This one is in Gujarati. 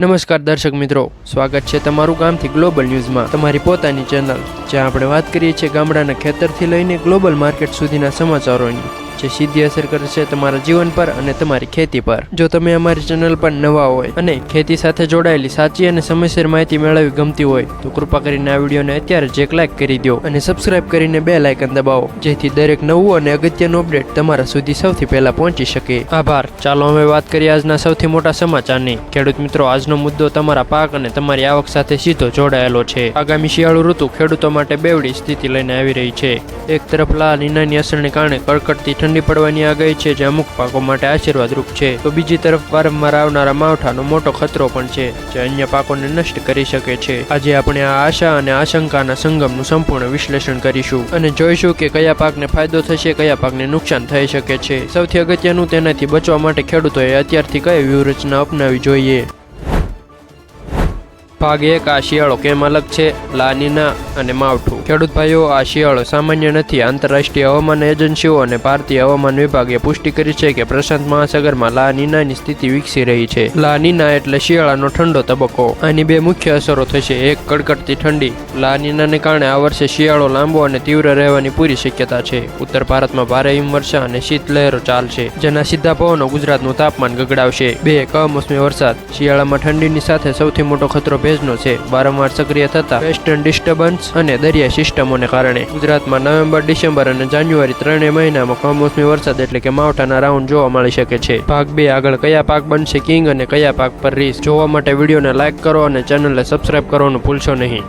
નમસ્કાર દર્શક મિત્રો સ્વાગત છે તમારું ગામથી ગ્લોબલ ન્યૂઝમાં તમારી પોતાની ચેનલ જ્યાં આપણે વાત કરીએ છીએ ગામડાના ખેતરથી લઈને ગ્લોબલ માર્કેટ સુધીના સમાચારોની, જે સીધી અસર કરે છે તમારા જીવન પર અને તમારી ખેતી પર. જો તમે અમારી ચેનલ પર નવા હોય અને ખેતી સાથે જોડાયેલી સાચી અને સમયસર માહિતી મેળવવી ગમતી હોય, તો કૃપા કરીને આ વિડીયોને અત્યારે જ એક લાઈક કરી દો અને સબસ્ક્રાઇબ કરીને બે લાઇકન દબાવો, જેથી દરેક નવું અને અગત્યનું અપડેટ તમારા સુધી સૌથી પહેલા પહોંચી શકે. આભાર. ચાલો અમે વાત કરીએ આજના સૌથી મોટા સમાચારની. ખેડૂત મિત્રો, આજનો મુદ્દો તમારા પાક અને તમારી આવક સાથે સીધો જોડાયેલો છે. આગામી શિયાળુ ઋતુ ખેડૂતો માટે બેવડી સ્થિતિ લઈને આવી રહી છે. એક તરફ લાલ ઇનાની અસરને કારણે કડકડતી ઠંડી પડવાની આગાહી છે, જે અમુક પાકો માટે આશીર્વાદરૂપ છે. તો બીજી તરફ વારંવાર આવનારા માવઠાનો મોટો ખતરો પણ છે, જે અન્ય પાકોને નષ્ટ કરી શકે છે. આજે આપણે આ આશા અને આશંકાના સંગમનું સંપૂર્ણ વિશ્લેષણ કરીશું અને જોઈશું કે કયા પાકને ફાયદો થશે, કયા પાકને નુકસાન થઈ શકે છે. સૌથી અગત્યનું તેનાથી બચવા માટે ખેડૂતોએ અત્યારથી કઈ વ્યૂહરચના અપનાવી જોઈએ? ભાગ એક આ શિયાળો કેમ અલગ છે? લાનીના અને માવઠું. ખેડૂત ભાઈઓ, આ શિયાળો સામાન્ય નથી. આંતરરાષ્ટ્રીય હવામાન એજન્સીઓ અને ભારતીય હવામાન વિભાગે પુષ્ટિ કરી છે કે પ્રશાંત મહાસાગરમાં લાનીનાની સ્થિતિ વિકસી રહી છે. લાનીના એટલે શિયાળાનો ઠંડો તબક્કો. આની બે મુખ્ય અસરો થશે. એક, કડકડતી ઠંડી. લાનીનાને કારણે આ વર્ષે શિયાળો લાંબો અને તીવ્ર રહેવાની પૂરી શક્યતા છે. ઉત્તર ભારતમાં ભારે હિમવર્ષા અને શીતલહેરો ચાલશે, જેના સીધા પવનો ગુજરાતનું તાપમાન ગગડાવશે. બે, કમોસમી વરસાદ. શિયાળામાં ઠંડીની સાથે સૌથી મોટો ખતરો ભેજનો છે. વારંવાર સક્રિય થતા વેસ્ટર્ન ડિસ્ટર્બન્સ અને દરિયાઈ સિસ્ટમોને કારણે. ગુજરાતમાં નવેમ્બર, ડિસેમ્બર અને જાન્યુઆરી ત્રણેય મહિનામાં કમોસમી વરસાદ એટલે કે માવઠાના રાઉન્ડ જોવા મળી શકે છે. ભાગ બે આગળ કયા પાક બનશે, કિંગ અને કયા પાક પર રીસ જોવા માટે વિડીયોને લાઇક કરો અને ચેનલને સબસ્ક્રાઇબ કરવાનું ભૂલશો નહીં.